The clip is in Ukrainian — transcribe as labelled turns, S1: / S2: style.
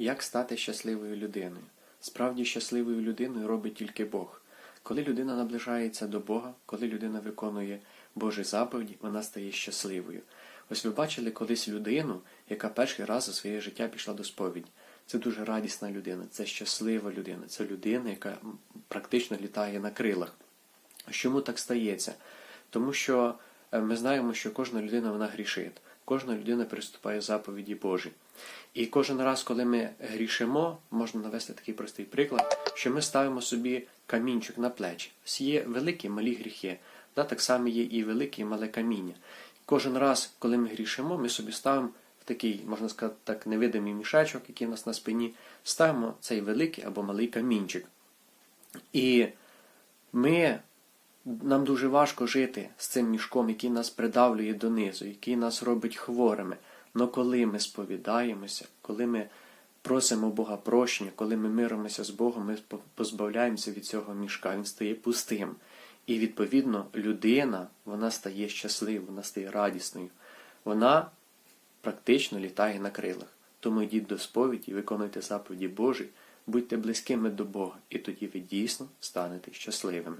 S1: Як стати щасливою людиною? Справді щасливою людиною робить тільки Бог. Коли людина наближається до Бога, коли людина виконує Божі заповіді, вона стає щасливою. Ось ви бачили колись людину, яка перший раз за своє життя пішла до сповіді. Це дуже радісна людина, це щаслива людина, це людина, яка практично літає на крилах. Чому так стається? Тому що ми знаємо, що кожна людина вона грішить, кожна людина приступає заповіді Божі. І кожен раз, коли ми грішимо, можна навести такий простий приклад, що ми ставимо собі камінчик на плечі. Ось є великі малі гріхи, да, так само є і велике і мале каміння. Кожен раз, коли ми грішимо, ми собі ставимо в такий, можна сказати, так, невидимий мішечок, який у нас на спині, ставимо цей великий або малий камінчик. І ми, нам дуже важко жити з цим мішком, який нас придавлює донизу, який нас робить хворими. Но коли ми сповідаємося, коли ми просимо Бога прощення, коли ми миримося з Богом, ми позбавляємося від цього мішка, він стає пустим. І відповідно людина вона стає щасливою, вона стає радісною. Вона практично літає на крилах. Тому йдіть до сповіді, виконуйте заповіді Божі, будьте близькими до Бога, і тоді ви дійсно станете щасливими.